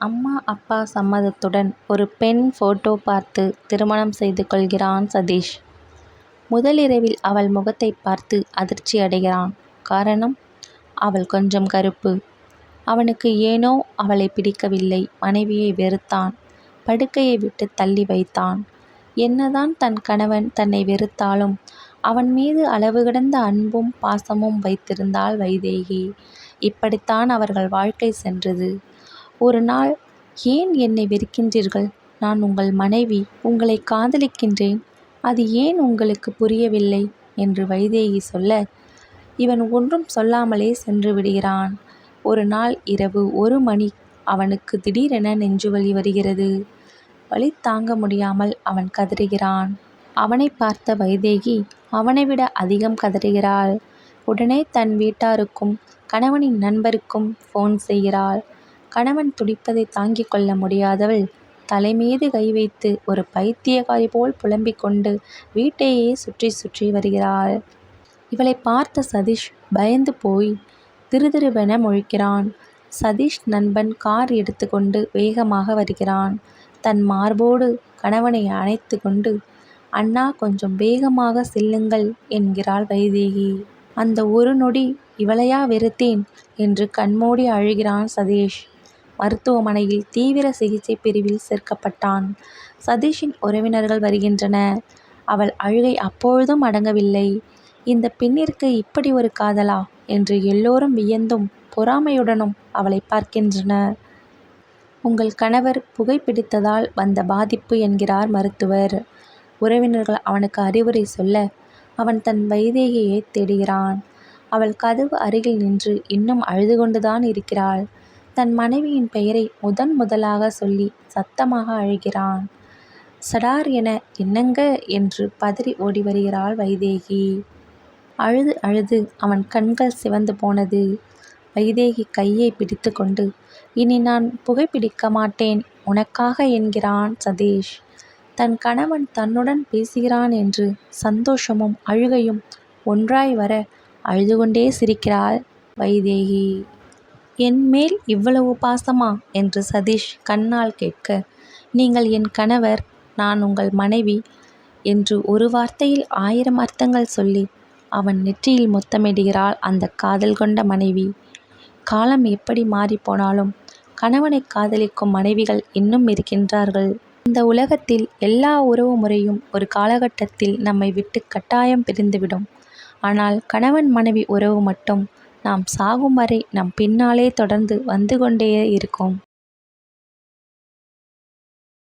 அம்மா அப்பா சம்மதத்துடன் ஒரு பெண் போட்டோ பார்த்து திருமணம் செய்து கொள்கிறான் சதீஷ். முதலிரவில் அவள் முகத்தை பார்த்து அதிர்ச்சி அடைகிறான். காரணம் அவள் கொஞ்சம் கருப்பு அவனுக்கு ஏனோ அவளை பிடிக்கவில்லை. மனைவியை வெறுத்தான். படுக்கையை விட்டு தள்ளி வைத்தான். என்னதான் தன் கணவன் தன்னை வெறுத்தாலும் அவன் மீது அளவுகடந்த அன்பும் பாசமும் வைத்திருந்தாள் வைதேகி. இப்படித்தான் அவர்கள் வாழ்க்கை சென்றது. ஒரு நாள் ஏன் என்னை வெறுக்கின்றீர்கள். நான் உங்கள் மனைவி. உங்களை காதலிக்கின்றேன். அது ஏன் உங்களுக்கு புரியவில்லை? என்று வைதேகி சொல்ல இவன் ஒன்றும் சொல்லாமலே சென்று விடுகிறான். ஒரு நாள் இரவு ஒரு மணி அவனுக்கு திடீரென நெஞ்சுவலி வருகிறது. வலி தாங்க முடியாமல் அவன் கதறுகிறான். அவனை பார்த்த வைதேகி அவனை விட அதிகம் கதறுகிறாள். உடனே தன் வீட்டாருக்கும் கணவனின் நண்பருக்கும் ஃபோன் செய்கிறாள். கணவன் துடிப்பதை தாங்கிக் கொள்ள முடியாதவள் தலைமீது கை வைத்து ஒரு பைத்தியக்காரி போல் புலம்பிக் கொண்டு வீட்டையே சுற்றி சுற்றி வருகிறாள். இவளை பார்த்த சதீஷ் பயந்து போய் திருதிருவென முழிக்கிறான். சதீஷ் நண்பன் கார் எடுத்துக்கொண்டு வேகமாக வருகிறான். தன் மார்போடு கணவனை அணைத்து கொண்டு அண்ணா கொஞ்சம் வேகமாக செல்லுங்கள் என்கிறாள் வைதேகி. அந்த ஒரு நொடி இவளையா வெறுத்தேன் என்று கண்மூடி அழுகிறான் சதீஷ். மருத்துவமனையில் தீவிர சிகிச்சை பிரிவில் சேர்க்கப்பட்டான். சதீஷின் உறவினர்கள் வருகின்றனர். அவள் அழுகை அப்பொழுதும் அடங்கவில்லை. இந்த பெண்ணிற்கு இப்படி ஒரு காதலா? என்று எல்லோரும் வியந்தும் பொறாமையுடனும் அவளைப் பார்க்கின்றனர். உங்கள் கணவர் புகை பிடித்ததால் வந்த பாதிப்பு என்கிறார் மருத்துவர். உறவினர்கள் அவனுக்கு அறிவுரை சொல்ல அவன் தன் வைதேகியைத் தேடுகிறான். அவள் கதவு அருகில் நின்று இன்னும் அழுது கொண்டுதான் இருக்கிறாள். தன் மனைவியின் பெயரை முதன் முதலாக சொல்லி சத்தமாக அழுகிறான். சடார் என என்னங்க என்று பதறி ஓடி வருகிறாள் வைதேகி. அழுது அழுது அவன் கண்கள் சிவந்து போனது. வைதேகி கையைப் பிடித்துக் கொண்டு இனி நான் புகை பிடிக்க மாட்டேன் உனக்காக என்கிறான் சதீஷ். தன் கணவன் தன்னுடன் பேசுகிறான் என்று சந்தோஷமும் அழுகையும் ஒன்றாய் வர அழுது கொண்டே சிரிக்கிறாள் வைதேகி. என் மேல் இவ்வளவு பாசமா? என்று சதீஷ் கண்ணால் கேட்க நீங்கள் என் கணவர். நான் உங்கள் மனைவி என்று ஒரு வார்த்தையில் ஆயிரம் அர்த்தங்கள் சொல்லி அவன் நெற்றியில் முத்தமிடுகிறாள் அந்தக் காதல் கொண்ட மனைவி. காலம் எப்படி மாறிப் போனாலும் கணவனைக் காதலிக்கும் மனைவிகள் இன்னும் இருக்கின்றார்கள். இந்த உலகத்தில் எல்லா உறவு முறையும் ஒரு காலகட்டத்தில் நம்மை விட்டுக் கட்டாயம் பிரிந்துவிடும். ஆனால் கணவன் மனைவி உறவு மட்டும் நாம் சாகும் வரை நம் பின்னாலே தொடர்ந்து வந்து கொண்டே இருக்கும்.